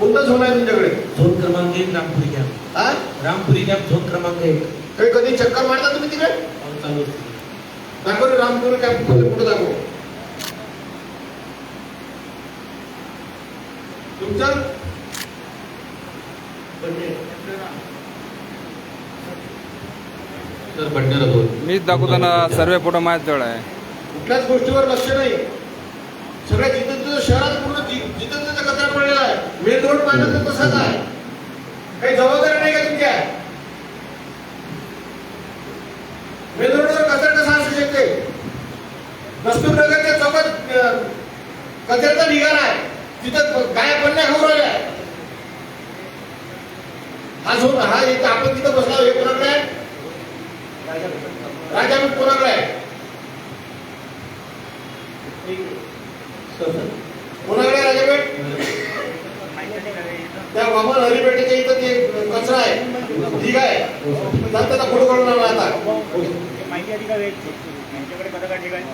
कोणतं झोन आहे तुमच्याकडे? झोन क्रमांक एक रामपुरी कॅम्प. हा? रामपुरी कॅम्प झोन क्रमांक एक. काही कधी चक्कर मारता तुम्ही तिकडे? चालू. दाखव रामपूर कॅम्प कुठं दाखव. तुमचं? मीच दाखवताना सर्वे फोटो माझ्याजवळ आहे. कुठल्याच गोष्टीवर लक्ष नाही. सगळ्या जिथं तिथं शहरात पूर्ण जिथं पडलेला आहे मेन रोड पाहिलं तर तसाच आहे काही जबाबदारी नाही का तुमच्या मेन रोडवर कचरा कसा असू शकते? नगरच्या चौकात कचऱ्याचा निघाला आहे. तिथं गाया पडण्या खाऊ राहिल्या. हा झोन हा इथं आपण तिथं बसला हे कोणाकडे आहे? राजा कोणाकडे आहे कोणाकडे आहे राजापेठ वामन हरिपेठेच्या इथं ते कचरा आहे. ठीक आहे. तर त्याचा फोटो काढून आणला आता. माहिती अधिकार द्यायची यांच्याकडे कसा ठिकाणी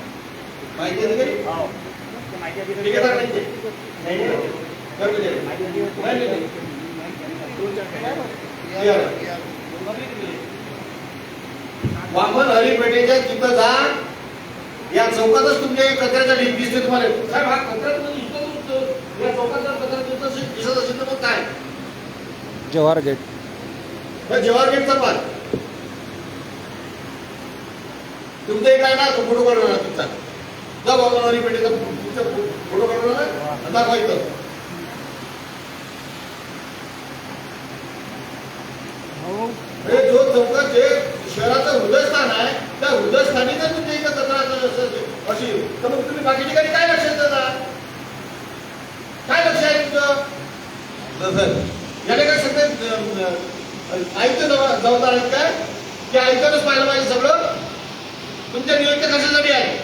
माहिती आहे तरी? हो. ते माहिती अधिकार ठीक आहे दाखवायचे. कर्मचारी. माहिती अधिकार नाही, नाही, नाही. या. वामन हरिपेठेच्या तिथं जा. या चौकातच तुमच्या कचऱ्याचा ढीग दिसते तुम्हाला. साहेब हा कचरा तुम्ही इथं तुमचं या चौकात जर कचरा तुमचा असेल- दिसत असेल तर मग काय? जव्हार गेट. जवाहर गेटचा पार तुमचं एक तो फोटो काढून आणा तुमचा. जा तुमचा फोटो इथं. हे. जो चौकात जे शहराचं हृदयस्थान आहे त्या हृदयस्थानी जर तुमच्या इथं कचरा अशी तर मग तुम्ही बाकी ठिकाणी काय लक्ष देता? काय लक्ष आहे तुमचं? आयुक्त जबाब- जबाबदार आहेत काय की आयुक्तानंच पाहिलं पाहिजे सगळं तुमच्या नियुक्त कशासाठी आहे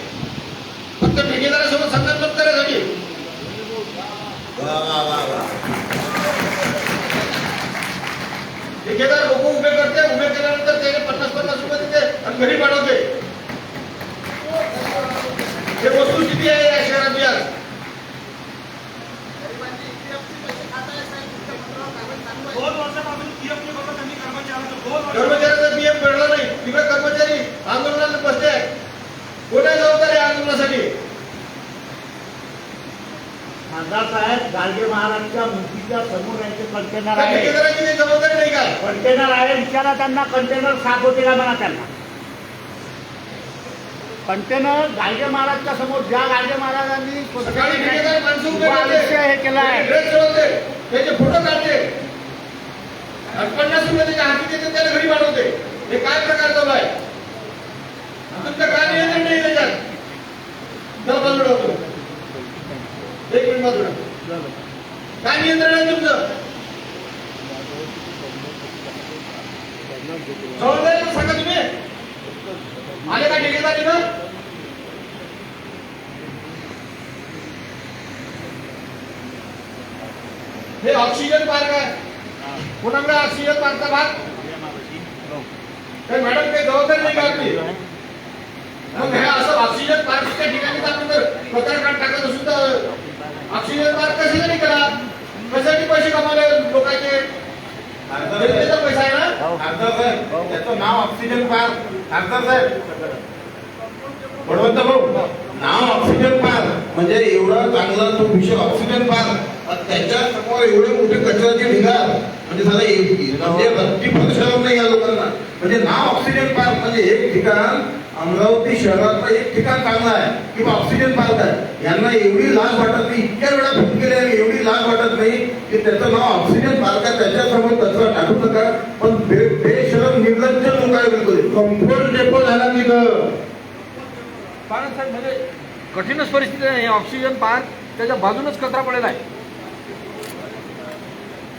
फक्त ठेकेदारासोबत संगणमत करायसाठी ठेकेदार लोक उभे करते उभे केल्यानंतर त्याने पन्नास पन्नास रुपये देते आणि घरी पाठवते हे वस्तू किती आहे खासदार साहेब गाडगे महाराजच्या मूर्तीच्या समोर यांचे कंटेनर आहे. जबाबदारी नाही काय कंटेनर आहे विचारा त्यांना कंटेनर साफ होते का म्हणा त्यांना. कंटेनर गाडगे महाराजच्या समोर ज्या गाडगे महाराजांनी सकाळी ठेकेदार माणसं उभे आयुष्य हे केलं आहे. ड्रेस चढवते त्याचे फोटो काढते. आणि पन्नास रुपये त्याच्या हाती देते त्याला घरी पाठवते. हे काय प्रकार चालू आहे तुमचं काय नियंत्रण नाही त्याच्यात जरा बाजूला होतो एक मिनिट बाजूला काय नियंत्रण आहे तुमचं. जबाबदारी सांगा तुम्ही. आले का ठेकेदारी ना हे ऑक्सिजन पार्क आहे. कोणाकडे ऑक्सिजन पार्कचा भाग? काही मॅडम काही जबाबदारी नाही का आपली? मग हे असं ऑक्सिजन पार्कच्या ठिकाणी आपण जर कचरा काढ टाकत असू तर ऑक्सिजन पार्क कशासाठी करा कशासाठी पैसे कमावले लोकांचे जनतेचा पैसा आहे ना खासदार साहेब त्याचं नाव ऑक्सिजन पार्क. खासदार साहेब. बळवंत भाऊ नाव ऑक्सिजन पार्क. म्हणजे एवढा चांगला तो विषय ऑक्सिजन पार्क. त्याच्यासमोर एवढे मोठे कचऱ्याचे ढिगार. म्हणजे झालं म्हणजे रक्ती प्रदर्शनात नाही या लोकांना. म्हणजे नाव ऑक्सिजन पार्क. म्हणजे एक ठिकाण अमरावती शहरातलं एक ठिकाण चांगलं आहे. किंवा ऑक्सिजन पार्क आहे. यांना एवढी लाज वाटत नाही. इतक्या वेळा फोन केले आणि एवढी लाज वाटत नाही की त्याचं नाव ऑक्सिजन पार्क आहे. त्याच्या कारण साहेब म्हणजे कठीणच परिस्थिती आहे. हे ऑक्सिजन पार्क त्याच्या बाजूनच कचरा पडलेला आहे.